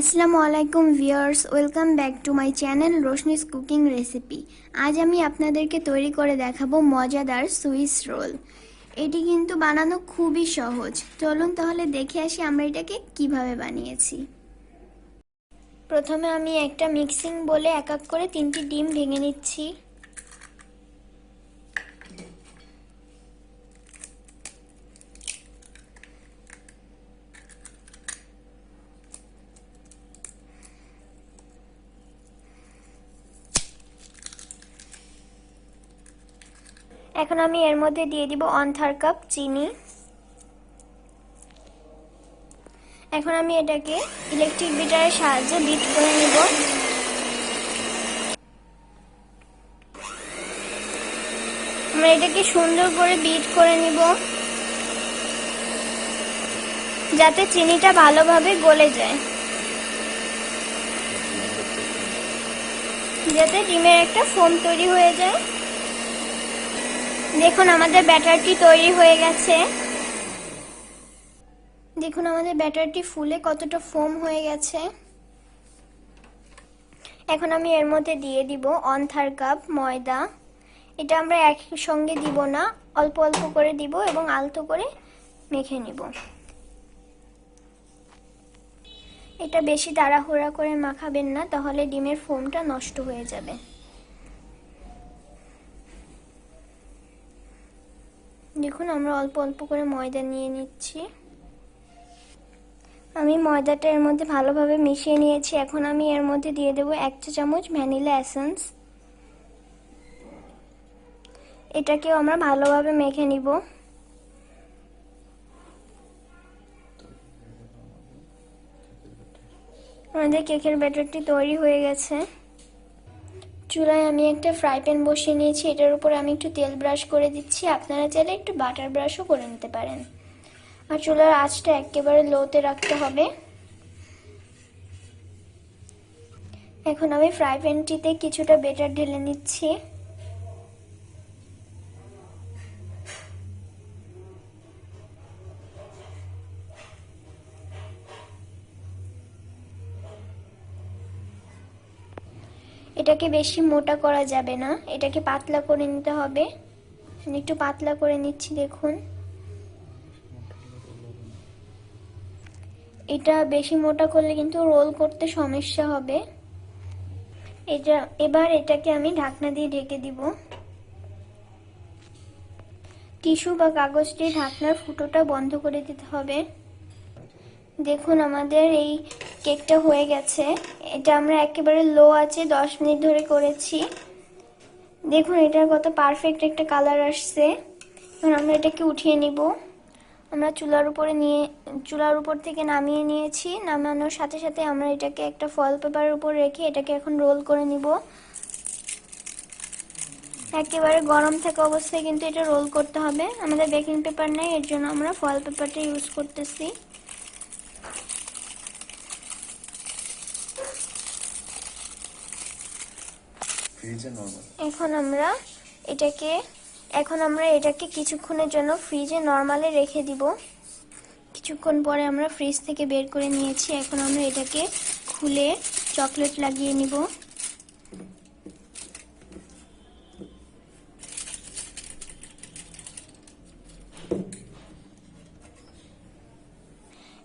আসসালামু আলাইকুম viewers welcome back to my channel Roshni's cooking recipe আজ আমি আপনাদেরকে তৈরি করে দেখাবো মজাদার সুইস রোল এটি কিন্তু বানানো খুবই সহজ। চলুন তাহলে দেখে আসি আমরা এটাকে কীভাবে বানিয়েছি। প্রথমে আমি একটা মিক্সিং বলে এক এক করে তিনটি ডিম ভেঙে নিচ্ছি। এখন আমি এর মধ্যে দিয়ে দিব ওয়ান থার্ড কাপ চিনি। এখন আমি এটাকে ইলেকট্রিক বিটারের সাহায্যে বিট করে নিব। আমরা এটাকে সুন্দর করে বিট করে নিব। যাতে চিনিটা ভালোভাবে গলে যায়। যাতে ডিমের একটা ফোম তৈরি হয়ে যায়। দেখুন, আমাদের ব্যাটারটি তৈরি হয়ে গেছে। দেখুন, আমাদের ব্যাটারটি ফুলে কতটা ফোম হয়ে গেছে। এখন আমি এর মধ্যে দিয়ে দিব অন থার কাপ ময়দা। এটা আমরা একসঙ্গে দিব না, অল্প অল্প করে দিব এবং আলতো করে মেখে নিব। এটা বেশি তাড়াহুড়া করে মাখাবেন না, তাহলে ডিমের ফোমটা নষ্ট হয়ে যাবে। দেখুন, আমরা অল্প অল্প করে ময়দা নিয়ে নিচ্ছি। আমি ময়দাটা এর মধ্যে ভালোভাবে মিশিয়ে নিয়েছি। এখন আমি এর মধ্যে দিয়ে দেবো এক চা চামচ ভ্যানিলা এসেন্স। এটাকেও আমরা ভালোভাবে মেখে নিব। আমাদের কেকের ব্যাটারটি তৈরি হয়ে গেছে। চুলায় আমি একটা ফ্রাই প্যান বসিয়ে নিয়েছি, এটার উপরে আমি একটু তেল ব্রাশ করে দিচ্ছি। আপনারা চাইলে একটু বাটার ব্রাশও করে নিতে পারেন। আর চুলার আঁচটা একেবারে লোতে রাখতে হবে। এখন আমি ফ্রাই প্যানটিতে কিছুটা বেটার ঢেলে নিচ্ছি। এটাকে বেশি মোটা করা যাবে না। এটাকে পাতলা করে নিতে হবে। একটু পাতলা করে নিচ্ছি, দেখুন। এটা বেশি মোটা করলে কিন্তু রোল করতে সমস্যা হবে। এটা এবার এটাকে আমি ঢাকনা দিয়ে ঢেকে দিব। টিস্যু বা কাগজ দিয়ে ঢাকনার ফুটোটা বন্ধ করে দিতে হবে। দেখুন, আমাদের এই কেকটা হয়ে গেছে। এটা আমরা একেবারে লো আছে, দশ মিনিট ধরে করেছি। দেখুন, এটার কত পারফেক্ট একটা কালার আসছে। এখন আমরা এটাকে উঠিয়ে নিব। আমরা চুলার উপরে নিয়ে, চুলার উপর থেকে নামিয়ে নিয়েছি। নামানোর সাথে সাথে আমরা এটাকে একটা ফল পেপারের উপর রেখে এটাকে এখন রোল করে নিব। একেবারে গরম থাকা অবস্থায় কিন্তু এটা রোল করতে হবে। আমাদের বেকিং পেপার নেই, এর জন্য আমরা ফল পেপারটা ইউজ করতেছি। এখন আমরা এটাকে, এখন আমরা এটাকে কিছুক্ষণের জন্য ফ্রিজে নর্মালে রেখে দিব। কিছুক্ষণ পরে আমরা ফ্রিজ থেকে বের করে নিয়েছি। এখন আমরা এটাকে খুলে চকলেট লাগিয়ে নিব।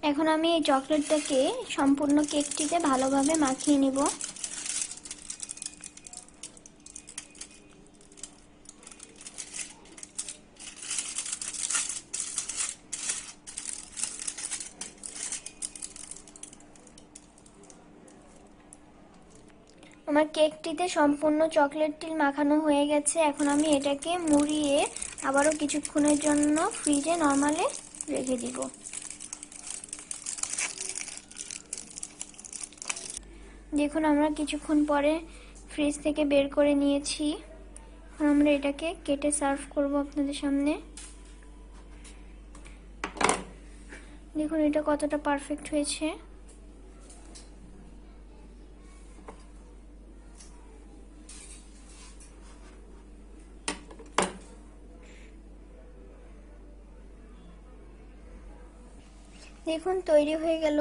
এখন আমি এই চকলেটটাকে সম্পূর্ণ কেকটিতে ভালোভাবে মাখিয়ে নিব। আমার কেকটিতে সম্পূর্ণ চকলেট তিল মাখানো হয়ে গেছে। এখন আমি এটাকে মুড়িয়ে আবারও কিছুক্ষণের জন্য ফ্রিজে নর্মালে রেখে দিব। দেখুন, আমরা কিছুক্ষণ পরে ফ্রিজ থেকে বের করে নিয়েছি। এখন আমরা এটাকে কেটে সার্ভ করব আপনাদের সামনে। দেখুন, এটা কতটা পারফেক্ট হয়েছে। দেখুন, তৈরি হয়ে গেল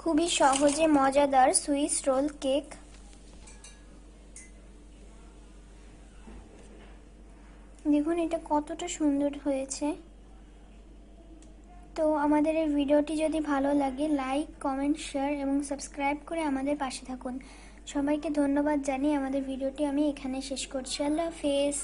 খুবই সহজে মজাদার সুইস রোল কেক। দেখুন, এটা কতটা সুন্দর হয়েছে। তো আমাদের এই ভিডিওটি যদি ভালো লাগে, লাইক, কমেন্ট, শেয়ার এবং সাবস্ক্রাইব করে আমাদের পাশে থাকুন। সবাইকে ধন্যবাদ জানিয়ে আমাদের ভিডিওটি আমি এখানে শেষ করছি। আল্লাহ হাফেজ।